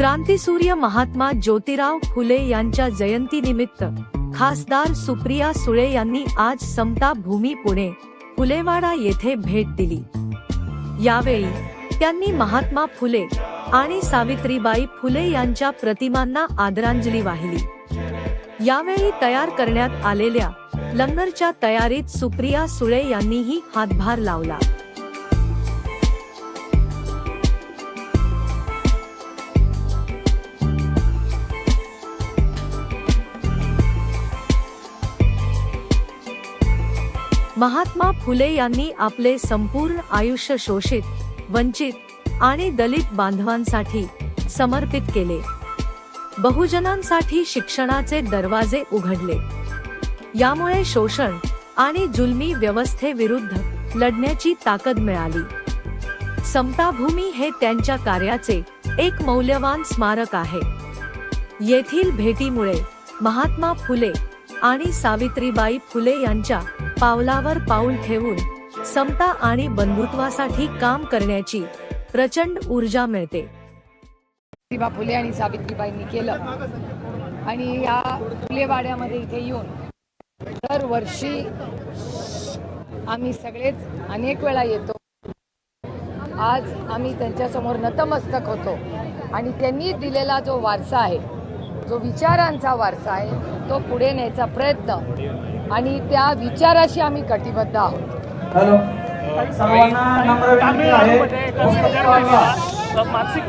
क्रांतीसूर्य महात्मा ज्योतिराव फुले यांच्या जयंतीनिमित्त खासदार सुप्रिया सुळे यांनी आज समता भूमी पुणे फुलेवाडा येथे भेट दिली. यावेळी त्यांनी महात्मा फुले आणि सावित्रीबाई फुले यांच्या प्रतिमांना आदरांजली वाहिली. यावेळी तयार करण्यात आलेल्या लंगरच्या तयारीत सुप्रिया सुळे यांनीही हातभार लावला. महात्मा फुले यांनी आपले संपूर्ण आयुष्य शोषित वंचित आणि दलित बांधवांसाठी समर्पित केले. बहुजनांसाठी शिक्षणाचे दरवाजे उघडले. यामुळे शोषण आणि जुलमी व्यवस्थेविरुद्ध लढण्याची ताकद मिळाली. समताभूमी हे त्यांच्या कार्याचे एक मौल्यवान स्मारक आहे. येथील भेटीमुळे महात्मा फुले आणि सावित्रीबाई फुले यांच्या पावलावर पाऊल ठेवून समता आणि बंधुत्वासाठी काम करण्याची प्रचंड ऊर्जा मिळते. सावित्रीबा फुले आणि सावित्रीबाईंनी केलं. आणि या फुलेवाड्यामध्ये इथे येऊन दरवर्षी आम्ही सगळेच अनेक वेळा येतो. आज आम्ही त्यांच्यासमोर नतमस्तक होतो. आणि त्यांनी दिलेला जो वारसा आहे जो विचारांचा वारसा आहे तो पुढे न्यायचा प्रयत्न. आणि त्या विचाराशी आम्ही कटिबद्ध आहोत. हॅलो. मानसिक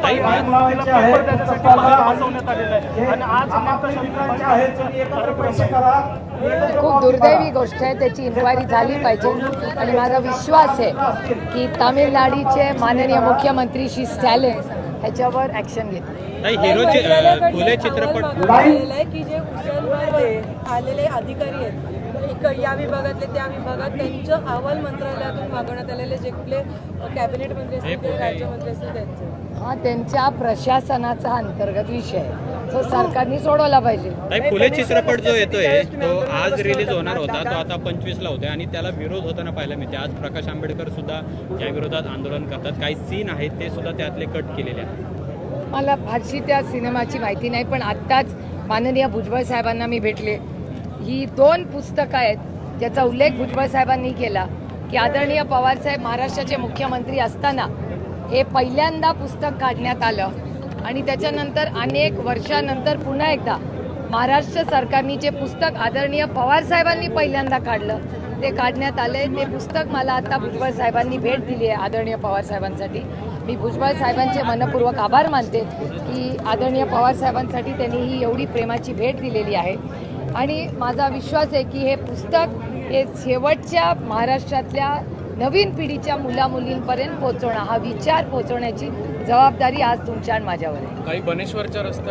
खूप दुर्दैवी गोष्ट आहे त्याची इन्क्वायरी झाली पाहिजे. आणि माझा विश्वास आहे की तामिळनाडूचे माननीय मुख्यमंत्री श्री स्टॅलिन ह्याच्यावर ऍक्शन घेतील. नाही हिरोचे फुले चित्रपट की जे उचलमध्ये आलेले अधिकारी आहेत या विभागातले त्या विभागात त्यांचं अहवाल मंत्रालयातून मागवण्यात आलेले जे कुठले कॅबिनेट मंत्री असतील ते राज्यमंत्री असतील त्यांचे. हा त्यांच्या प्रशासनाचा अंतर्गत विषय आहे. तो सरकारने सोडवला पाहिजे. नाही फुले चित्रपट जो येतोय तो आज रिलीज होणार होता तो आता पंचवीसला होतोय आणि त्याला विरोध होताना पाहायला मिळते आज प्रकाश आंबेडकर सुद्धा या विरोधात आंदोलन करतात. काही सीन आहेत ते सुद्धा त्यातले कट केलेले आहेत. मला फारशी त्या सिनेमाची माहिती नाही पण आत्ताच माननीय भुजबळ साहेबांना मी भेटले. ही दोन पुस्तकं आहेत ज्याचा उल्लेख भुजबळ साहेबांनी केला की आदरणीय पवारसाहेब महाराष्ट्राचे मुख्यमंत्री असताना हे पहिल्यांदा पुस्तक काढण्यात आलं आणि त्याच्यानंतर अनेक वर्षानंतर पुन्हा एकदा महाराष्ट्र सरकारने जे पुस्तक आदरणीय पवार साहेबांनी पहिल्यांदा काढलं ते काढण्यात आले. ते पुस्तक मला आता भुजबळ साहेबांनी भेट दिली आहे आदरणीय पवार साहेबांसाठी. मी भुजबळ साहेबांचे मनपूर्वक आभार मानते की आदरणीय पवार साहेबांसाठी त्यांनी ही एवढी प्रेमाची भेट दिलेली आहे. आणि माझा विश्वास आहे की हे पुस्तक हे शेवटच्या महाराष्ट्रातल्या नवीन पिढीच्या मुलामुलींपर्यंत पोहोचवणं हा विचार पोहोचवण्याची जबाबदारी आज तुमच्या आणि माझ्यावर आहे. काही बनेश्वरच्या रस्त्या